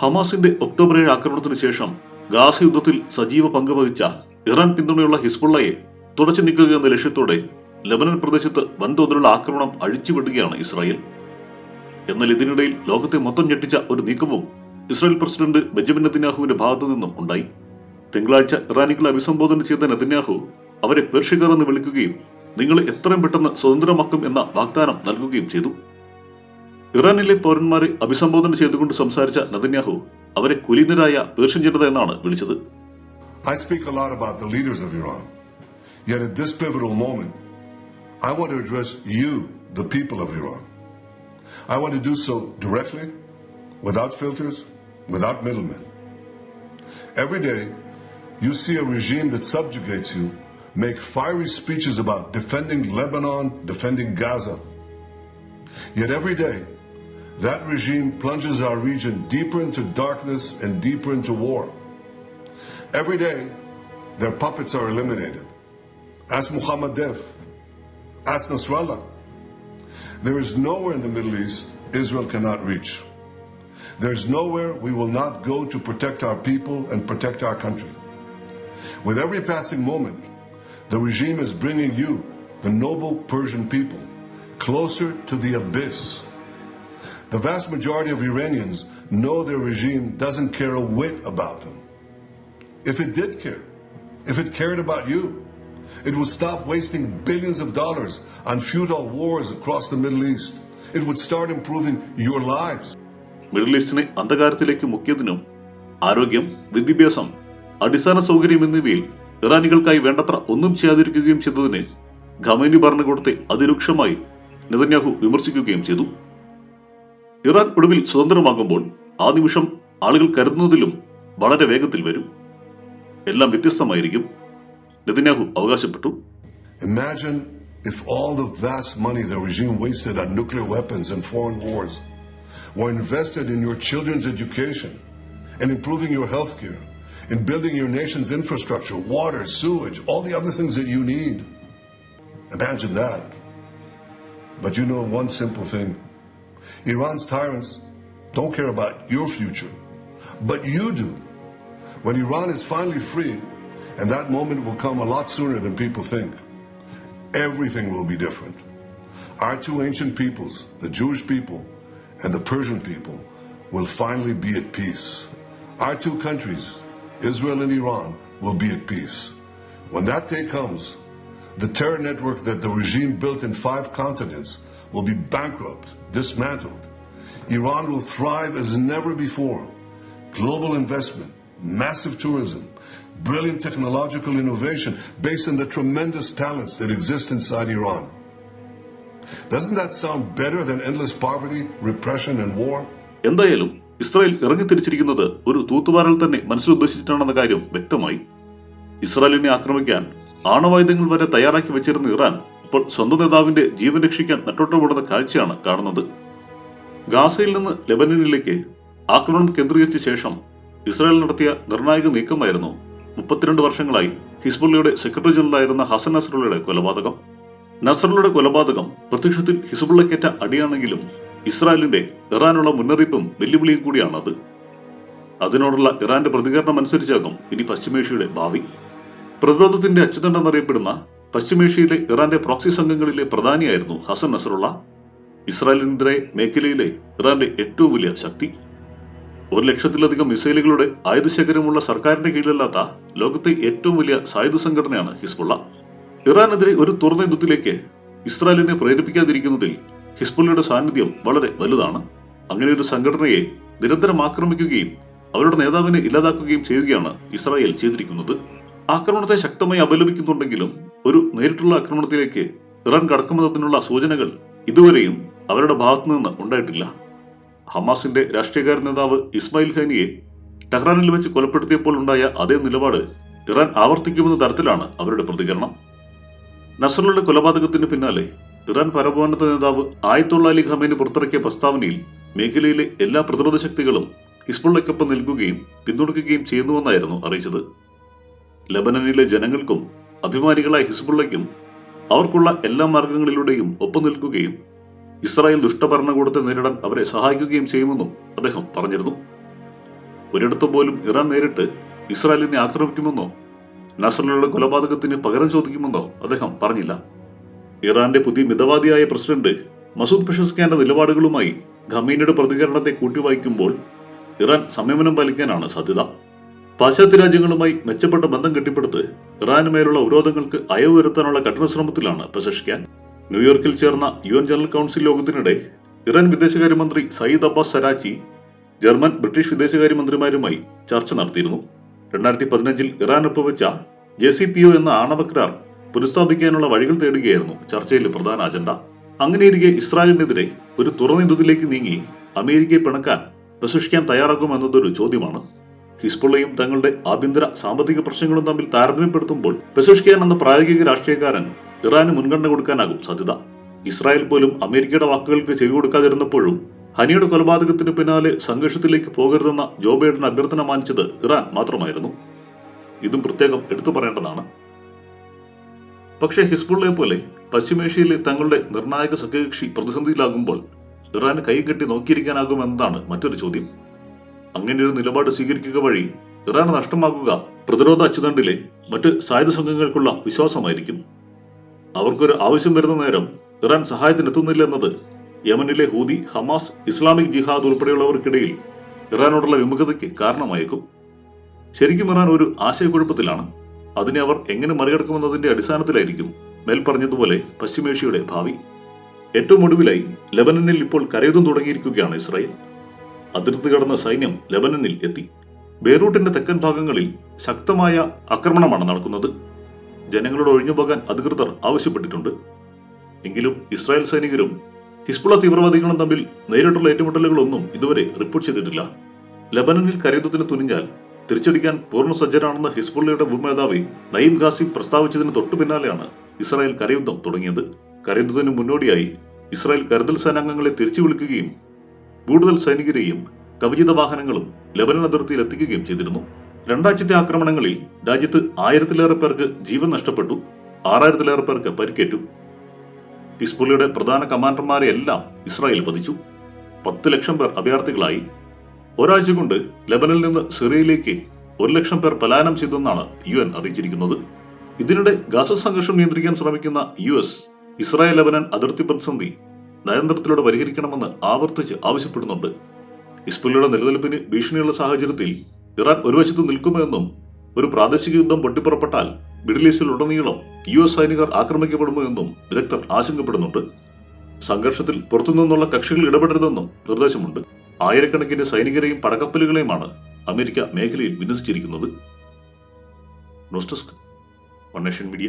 ഹമാസിന്റെ ഒക്ടോബർ ഏഴ് ആക്രമണത്തിന് ശേഷം ഗാസ യുദ്ധത്തിൽ സജീവ പങ്ക് വഹിച്ച ഇറാൻ പിന്തുണയുള്ള ഹിസ്ബുള്ളയെ തുടച്ചു നീക്കുക എന്ന ലക്ഷ്യത്തോടെ ലബനൻ പ്രദേശത്ത് വൻതോതിലുള്ള ആക്രമണം അഴിച്ചുവിടുകയാണ് ഇസ്രായേൽ. എന്നാൽ ഇതിനിടയിൽ ലോകത്തെ മൊത്തം ഞെട്ടിച്ച ഒരു നീക്കവും ഇസ്രായേൽ പ്രസിഡന്റ് ബെഞ്ചമിൻ നെതന്യാഹുവിന്റെ ഭാഗത്തു നിന്നും ഉണ്ടായി. തിങ്കളാഴ്ച ഇറാനികളെ അഭിസംബോധന ചെയ്ത നെതന്യാഹു അവരെ പേർഷ്യക്കാർ എന്ന് വിളിക്കുകയും നിങ്ങൾ എത്രയും പെട്ടെന്ന് സ്വതന്ത്രമാക്കും എന്ന വാഗ്ദാനം നൽകുകയും ചെയ്തു. ഇറാനിലെ പൗരന്മാരെ അഭിസംബോധന ചെയ്തുകൊണ്ട് സംസാരിച്ച നദന്യാഹു അവരെ കുലീനരായ പേർഷ്യൻ ജനത എന്നാണ് വിളിച്ചത് I speak about the leaders of Iran. Yet at this pivotal moment, I want to address you, the people of Iran. I want to do so directly, without filters, without middlemen. Every day, you see a regime that subjugates you make fiery speeches about defending Lebanon, defending Gaza. Yet every day, that regime plunges our region deeper into darkness and deeper into war. Every day, their puppets are eliminated. Ask Muhammad Def. Ask Nasrallah. There is nowhere in the Middle East Israel cannot reach. There is nowhere we will not go to protect our people and protect our country. With every passing moment, the regime is bringing you, the noble Persian people, closer to the abyss. The vast majority of Iranians know their regime doesn't care a whit about them. If it did care, if it cared about you, it would stop wasting billions of dollars on futile wars across the Middle East. It would start improving your lives. Middle ഈസ്റ്റിനെ അന്ധകാരത്തിലേക്ക് മുക്കിയതിനും ആരോഗ്യം വിദ്യാഭ്യാസം അടിസ്ഥാന സൗകര്യം എന്നിവയിൽ ഇറാനികൾക്കായി വേണ്ടത്ര ഒന്നും ചെയ്യാതിരിക്കുകയും ചെയ്തതിന് ഖമേനി ഭരണകൂടത്തെ അതിരൂക്ഷമായി നെതന്യാഹു വിമർശിക്കുകയും ചെയ്തു ഇറാൻ ഒടുവിൽ സ്വതന്ത്രമാകുമ്പോൾ ആ നിമിഷം ആളുകൾ കരുതുന്നതിലും വളരെ വേഗത്തിൽ വരും എല്ലാം വ്യത്യസ്തമായിരിക്കും നെതന്യാഹു അവകാശപ്പെട്ടു Imagine if all the vast money the regime wasted on nuclear weapons and foreign wars were invested in your children's education and improving your health care, in building your nation's infrastructure, water, sewage, all the other things that you need. Imagine that. But you know one simple thing Iran's tyrants don't care about your future, but you do. When Iran is finally free, and that moment will come a lot sooner than people think, everything will be different. Our two ancient peoples, the Jewish people and the Persian people, will finally be at peace. Our two countries, Israel and Iran, will be at peace. When that day comes, the terror network that the regime built in five continents will be bankrupt, dismantled. Iran will thrive as never before. Global investment, massive tourism, brilliant technological innovation based on the tremendous talents that exist inside Iran. Doesn't that sound better than endless poverty, repression, and war? എന്തായാലും Israel ഇറങ്ങിത്തിരിച്ചിരിക്കുന്നത് ഒരു തൂത്തുവാരൽ തന്നെ മനസ്സിലുദ്ദേശിച്ചിട്ടാണെന്ന കാര്യം വ്യക്തമായി ഇസ്രായേലിനെ ആക്രമിക്കാൻ ആണവായുധങ്ങൾ വരെ തയ്യാറാക്കി വെച്ചിരുന്ന ഇറാൻ ഇപ്പോൾ സ്വന്തം നേതാവിന്റെ ജീവൻ രക്ഷിക്കാൻ നെട്ടോട്ടമോടുന്ന കാഴ്ചയാണ് കാണുന്നത്. ഗാസയിൽ നിന്ന് ലെബനനിലേക്ക് ആക്രമണം കേന്ദ്രീകരിച്ച ശേഷം ഇസ്രായേൽ നടത്തിയ നിർണായക നീക്കമായിരുന്നു മുപ്പത്തിരണ്ട് വർഷങ്ങളായി ഹിസ്ബുള്ളയുടെ സെക്രട്ടറി ജനറലായിരുന്ന ഹസൻ നസറുള്ളയുടെ കൊലപാതകം. നസറുള്ളയുടെ കൊലപാതകം പ്രത്യക്ഷത്തിൽ ഹിസ്ബുള്ളക്കേറ്റ അടിയാണെങ്കിലും ഇസ്രായേലിന്റെ ഇറാനുള്ള മുന്നറിയിപ്പും വെല്ലുവിളിയും കൂടിയാണത്. അതിനോടുള്ള ഇറാന്റെ പ്രതികരണം അനുസരിച്ചാകും ഇനി പശ്ചിമേഷ്യയുടെ ഭാവി. പ്രതിരോധത്തിന്റെ അച്ചുതണ്ടെന്നറിയപ്പെടുന്ന പശ്ചിമേഷ്യയിലെ ഇറാന്റെ പ്രോക്സി സംഘങ്ങളിലെ പ്രധാനിയായിരുന്നു ഹസൻ നസറുള്ള ഇസ്രായേലിനെതിരെ മേഖലയിലെ ഇറാന്റെ ഏറ്റവും വലിയ ശക്തി. ഒരു ലക്ഷത്തിലധികം മിസൈലുകളുടെ ആയുധശേഖരമുള്ള സർക്കാരിന്റെ കീഴിലല്ലാത്ത ലോകത്തെ ഏറ്റവും വലിയ സായുധ സംഘടനയാണ് ഹിസ്ബുള്ള. ഇറാനെതിരെ ഒരു തുറന്ന യുദ്ധത്തിലേക്ക് ഇസ്രായേലിനെ പ്രേരിപ്പിക്കാതിരിക്കുന്നതിൽ ഹിസ്ബുള്ളയുടെ സാന്നിധ്യം വളരെ വലുതാണ്. അങ്ങനെ ഒരു സംഘടനയെ നിരന്തരം ആക്രമിക്കുകയും അവരുടെ നേതാവിനെ ഇല്ലാതാക്കുകയും ചെയ്യുകയാണ് ഇസ്രായേൽ ചെയ്തിരിക്കുന്നത്. ആക്രമണത്തെ ശക്തമായി അപലപിക്കുന്നുണ്ടെങ്കിലും ഒരു നേരിട്ടുള്ള ആക്രമണത്തിലേക്ക് ഇറാൻ കടക്കുമെന്നതിനുള്ള സൂചനകൾ ഇതുവരെയും അവരുടെ ഭാഗത്തു നിന്ന് ഉണ്ടായിട്ടില്ല. ഹമാസിന്റെ രാഷ്ട്രീയകാര്യ നേതാവ് ഇസ്മായിൽ ഖാനിയെ ടെഹ്റാനിൽ വെച്ച് കൊലപ്പെടുത്തിയപ്പോൾ ഉണ്ടായ അതേ നിലപാട് ഇറാൻ ആവർത്തിക്കുമെന്ന തരത്തിലാണ് അവരുടെ പ്രതികരണം. നസറുള്ള കൊലപാതകത്തിന് പിന്നാലെ ഇറാൻ പരമോന്നത നേതാവ് ആയത്തുള്ള അലി ഖമേനി പുറത്തിറക്കിയ പ്രസ്താവനയിൽ മേഖലയിലെ എല്ലാ പ്രതിരോധ ശക്തികളും ഹിസ്ബുള്ളയ്ക്കൊപ്പം നിൽക്കുകയും പിന്തുണയ്ക്കുകയും ചെയ്യുന്നുവെന്നായിരുന്നു അറിയിച്ചത്. ലബനനിലെ ജനങ്ങൾക്കും അഭിമാനികളായ ഹിസ്ബുള്ളയ്ക്കും അവർക്കുള്ള എല്ലാ മാർഗങ്ങളിലൂടെയും ഒപ്പം നിൽക്കുകയും ഇസ്രായേൽ ദുഷ്ടഭരണകൂടത്തെ നേരിടാൻ അവരെ സഹായിക്കുകയും ചെയ്യുമെന്നും അദ്ദേഹം പറഞ്ഞിരുന്നു. ഒരിടത്തു പോലും ഇറാൻ നേരിട്ട് ഇസ്രായേലിനെ ആക്രമിക്കുമെന്നോ നസറിലുള്ള കൊലപാതകത്തിന് പകരം ചോദിക്കുമെന്നോ അദ്ദേഹം പറഞ്ഞില്ല. ഇറാന്റെ പുതിയ മിതവാദിയായ പ്രസിഡന്റ് മസൂദ് പെഷസ്കാന്റെ നിലപാടുകളുമായി ഖമീനയുടെ പ്രതികരണത്തെ കൂട്ടിവായിക്കുമ്പോൾ ഇറാൻ സംയമനം പാലിക്കാനാണ് സാധ്യത. പാശ്ചാത്യ രാജ്യങ്ങളുമായി മെച്ചപ്പെട്ട ബന്ധം കെട്ടിപ്പടുത്ത് ഇറാനുമേലുള്ള മേലുള്ള വിരോധങ്ങൾക്ക് അയവ് വരുത്താനുള്ള കഠിന ശ്രമത്തിലാണ് പെസഷ്കാൻ ന്യൂയോർക്കിൽ ചേർന്ന യു എൻ ജനറൽ കൗൺസിൽ യോഗത്തിനിടെ ഇറാൻ വിദേശകാര്യമന്ത്രി സയ്യിദ് അബ്ബാസ് സരാച്ചി ജർമ്മൻ ബ്രിട്ടീഷ് വിദേശകാര്യമന്ത്രിമാരുമായി ചർച്ച നടത്തിയിരുന്നു. രണ്ടായിരത്തി പതിനഞ്ചിൽ ഇറാൻ ഒപ്പുവെച്ച ജെ സി പി ഒ എന്ന ആണവ കരാർ പുനഃസ്ഥാപിക്കാനുള്ള വഴികൾ തേടുകയായിരുന്നു ചർച്ചയിലെ പ്രധാന അജണ്ട. അങ്ങനെയിരിക്കെ ഇസ്രായേലിനെതിരെ ഒരു തുറന്ന യുദ്ധത്തിലേക്ക് നീങ്ങി അമേരിക്കയെ പിണക്കാൻ പെസഷ്കാൻ തയ്യാറാകുമെന്നതൊരു ചോദ്യമാണ്. ഹിസ്ബുള്ളയും തങ്ങളുടെ ആഭ്യന്തര സാമ്പത്തിക പ്രശ്നങ്ങളും തമ്മിൽ താരതമ്യപ്പെടുത്തുമ്പോൾ പെസഷ്കാൻ എന്ന പ്രായോഗിക രാഷ്ട്രീയക്കാരൻ ഇറാന് മുൻഗണന കൊടുക്കാനാകും സാധ്യത. ഇസ്രായേൽ പോലും അമേരിക്കയുടെ വാക്കുകൾക്ക് ചെവി കൊടുക്കാതിരുന്നപ്പോഴും ഹനിയുടെ കൊലപാതകത്തിന് പിന്നാലെ സംഘർഷത്തിലേക്ക് പോകരുതെന്ന ജോ ബൈഡൻ അഭ്യർത്ഥന മാനിച്ചത് ഇറാൻ മാത്രമായിരുന്നു. ഇതും പ്രത്യേകം എടുത്തു പറയേണ്ടതാണ്. പക്ഷേ ഹിസ്ബുള്ളയെ പോലെ പശ്ചിമേഷ്യയിലെ തങ്ങളുടെ നിർണായക സഖ്യകക്ഷി പ്രതിസന്ധിയിലാകുമ്പോൾ ഇറാന് കൈകെട്ടി നോക്കിയിരിക്കാനാകുമെന്നതാണ് മറ്റൊരു ചോദ്യം. അങ്ങനെ ഒരു നിലപാട് സ്വീകരിക്കുക വഴി ഇറാൻ നഷ്ടമാക്കുക പ്രതിരോധ അച്ചുതണ്ടിലെ മറ്റ് സായുധ സംഘങ്ങൾക്കുള്ള വിശ്വാസമായിരിക്കും. അവർക്കൊരു ആവശ്യം വരുന്ന നേരം ഇറാൻ സഹായത്തിനെത്തുന്നില്ല എന്നത് യമനിലെ ഹൂതി ഹമാസ് ഇസ്ലാമിക് ജിഹാദ് ഉൾപ്പെടെയുള്ളവർക്കിടയിൽ ഇറാനോടുള്ള വിമുഖതയ്ക്ക് കാരണമായേക്കും. ശരിക്കും ഇറാൻ ഒരു ആശയക്കുഴപ്പത്തിലാണ്. അതിനെ അവർ എങ്ങനെ മറികടക്കുമെന്നതിന്റെ അടിസ്ഥാനത്തിലായിരിക്കും മേൽ പറഞ്ഞതുപോലെ പശ്ചിമേഷ്യയുടെ ഭാവി. ഏറ്റവും ഒടുവിലായി ലെബനനിൽ ഇപ്പോൾ കരയുദ്ധം തുടങ്ങിയിരിക്കുകയാണ് ഇസ്രായേൽ. അതിർത്തി കടന്ന സൈന്യം ലെബനനിൽ എത്തി. ബെയ്റൂട്ടിന്റെ തെക്കൻ ഭാഗങ്ങളിൽ ശക്തമായ ആക്രമണമാണ് നടക്കുന്നത്. ജനങ്ങളോട് ഒഴിഞ്ഞുപോകാൻ അധികൃതർ ആവശ്യപ്പെട്ടിട്ടുണ്ട്. എങ്കിലും ഇസ്രായേൽ സൈനികരും ഹിസ്ബുള തീവ്രവാദികളും തമ്മിൽ നേരിട്ടുള്ള ഏറ്റുമുട്ടലുകളൊന്നും ഇതുവരെ റിപ്പോർട്ട് ചെയ്തിട്ടില്ല. ലബനനിൽ കരയുദ്ധത്തിന് തുനിഞ്ഞാൽ തിരിച്ചടിക്കാൻ പൂർണ സജ്ജരാണെന്ന് ഹിസ്ബുള്ളയുടെ ഭൂമേധാവി നയിം ഖാസി പ്രസ്താവിച്ചതിന് തൊട്ടു പിന്നാലെയാണ് ഇസ്രായേൽ കരയുദ്ധം തുടങ്ങിയത്. കരയുദ്ധത്തിന് മുന്നോടിയായി ഇസ്രായേൽ കരുതൽ സേനാംഗങ്ങളെ തിരിച്ചു വിളിക്കുകയും കൂടുതൽ സൈനികരെയും കവചിത വാഹനങ്ങളും ലബനൻ അതിർത്തിയിൽ എത്തിക്കുകയും ചെയ്തിരുന്നു. രണ്ടാഴ്ചത്തെ ആക്രമണങ്ങളിൽ രാജ്യത്ത് ആയിരത്തിലേറെ പേർക്ക് ജീവൻ നഷ്ടപ്പെട്ടു. ആറായിരത്തിലേറെ പേർക്ക് പരിക്കേറ്റു. ഹിസ്ബുള്ളയുടെ പ്രധാന കമാൻഡർമാരെ എല്ലാം ഇസ്രായേൽ വധിച്ചു. പത്ത് ലക്ഷം പേർ അഭയാർത്ഥികളായി. ഒരാഴ്ച കൊണ്ട് ലബനിൽ നിന്ന് സിറിയയിലേക്ക് ഒരു ലക്ഷം പേർ പലായനം ചെയ്തെന്നാണ് യു എൻ അറിയിച്ചിരിക്കുന്നത്. ഇതിനിടെ ഗാസ സംഘർഷം നിയന്ത്രിക്കാൻ ശ്രമിക്കുന്ന യു എസ് ഇസ്രായേൽ ലബനൻ അതിർത്തി പ്രതിസന്ധി നയതന്ത്രത്തിലൂടെ പരിഹരിക്കണമെന്ന് ആവർത്തിച്ച് ആവശ്യപ്പെടുന്നുണ്ട്. ഇസ്പുലിയുടെ നിലനിൽപ്പിന് ഭീഷണിയുള്ള സാഹചര്യത്തിൽ ഇറാൻ ഒരു വശത്ത് നിൽക്കുമെന്നും ഒരു പ്രാദേശിക യുദ്ധം പൊട്ടിപ്പുറപ്പെട്ടാൽ മിഡിൽ ഈസ്റ്റിൽ ഉടനീളം യു എസ് സൈനികർ ആക്രമിക്കപ്പെടുമോ എന്നും വിദഗ്ധർ ആശങ്കപ്പെടുന്നുണ്ട്. സംഘർഷത്തിൽ പുറത്തുനിന്നുള്ള കക്ഷികൾ ഇടപെടരുതെന്നും നിർദ്ദേശമുണ്ട്. ആയിരക്കണക്കിന് സൈനികരെയും പടക്കപ്പലുകളെയുമാണ് അമേരിക്ക മേഖലയിൽ വിന്യസിച്ചിരിക്കുന്നത്. News desk one media.